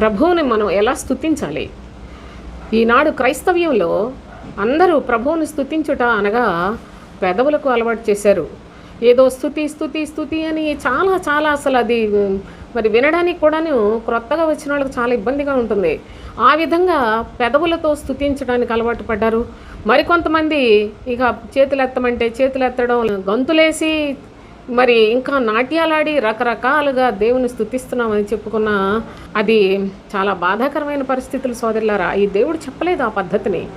ప్రభువుని మనం ఎలా స్థుతించాలి ఈనాడు క్రైస్తవ్యంలో అందరూ ప్రభువుని స్థుతించుట అనగా పెదవులకు అలవాటు చేశారు. ఏదో స్థుతి స్థుతి స్థుతి అని చాలా చాలా అసలు అది మరి వినడానికి కూడాను క్రొత్తగా వచ్చిన వాళ్ళకి చాలా ఇబ్బందిగా ఉంటుంది. ఆ విధంగా పెదవులతో స్థుతించడానికి అలవాటు పడ్డారు. మరికొంతమంది ఇక చేతులు ఎత్తమంటే చేతులు ఎత్తడం గంతులేసి మరి ఇంకా నాట్యాలాడి రకరకాలుగా దేవుని స్థుతిస్తున్నామని చెప్పుకున్న అది చాలా బాధాకరమైన పరిస్థితులు సోదరులారా. ఈ దేవుడు చెప్పలేదు ఆ పద్ధతిని.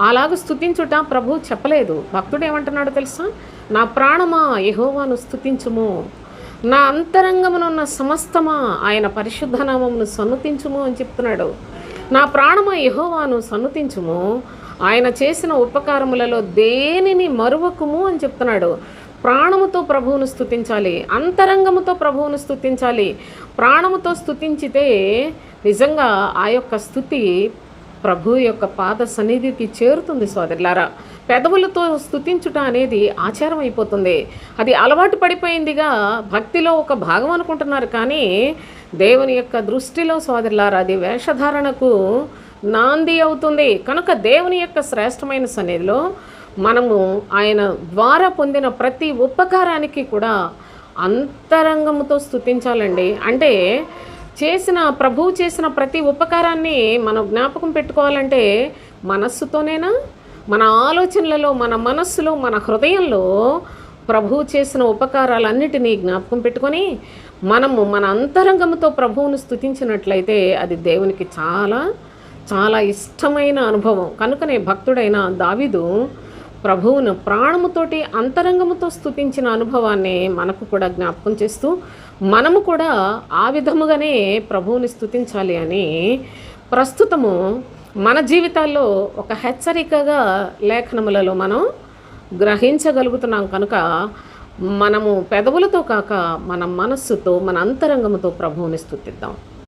అలాగ స్థుతించుట ప్రభు చెప్పలేదు. భక్తుడు ఏమంటున్నాడు తెలుసా? నా ప్రాణమా యహోవాను స్థుతించుము నా అంతరంగమునున్న సమస్తమా ఆయన పరిశుద్ధ నామమును సన్నుతించుము అని చెప్తున్నాడు. నా ప్రాణమా యహోవాను సన్నుతించుము. ఆయన చేసిన ఉపకారములలో దేనిని మరువకుము అని చెప్తున్నాడు. ప్రాణముతో ప్రభువును స్థుతించాలి అంతరంగముతో ప్రభువును స్థుతించాలి ప్రాణముతో స్థుతించితే నిజంగా ఆ యొక్క స్థుతి ప్రభు యొక్క పాద సన్నిధికి చేరుతుంది సోదరులారా. పెదవులతో స్థుతించుట అనేది ఆచారం అయిపోతుంది అది అలవాటు పడిపోయిందిగా భక్తిలో ఒక భాగం అనుకుంటున్నారు కానీ దేవుని యొక్క దృష్టిలో సోదరులారా అది వేషధారణకు నాంది అవుతుంది. కనుక దేవుని యొక్క శ్రేష్టమైన సన్నిధిలో మనము ఆయన ద్వారా పొందిన ప్రతి ఉపకారానికి కూడా అంతరంగముతో స్థుతించాలండి అంటే చేసిన ప్రభువు చేసిన ప్రతి ఉపకారాన్ని మనం జ్ఞాపకం పెట్టుకోవాలంటే మనస్సుతోనేనా? మన ఆలోచనలలో మన మనస్సులో మన హృదయంలో ప్రభువు చేసిన ఉపకారాలన్నిటినీ జ్ఞాపకం పెట్టుకొని మనము మన అంతరంగంతో ప్రభువును స్థుతించినట్లయితే అది దేవునికి చాలా చాలా ఇష్టమైన అనుభవం. కనుకనే భక్తుడైన దావిదు ప్రభువును ప్రాణముతోటి అంతరంగముతో స్థుతించిన అనుభవాన్ని మనకు కూడా జ్ఞాపకం చేస్తూ మనము కూడా ఆ విధముగానే ప్రభువుని స్థుతించాలి అని ప్రస్తుతము మన జీవితాల్లో ఒక హెచ్చరికగా లేఖనములలో మనం గ్రహించగలుగుతున్నాం. కనుక మనము పెదవులతో కాక మన మనస్సుతో మన అంతరంగముతో ప్రభువుని స్థుతిద్దాం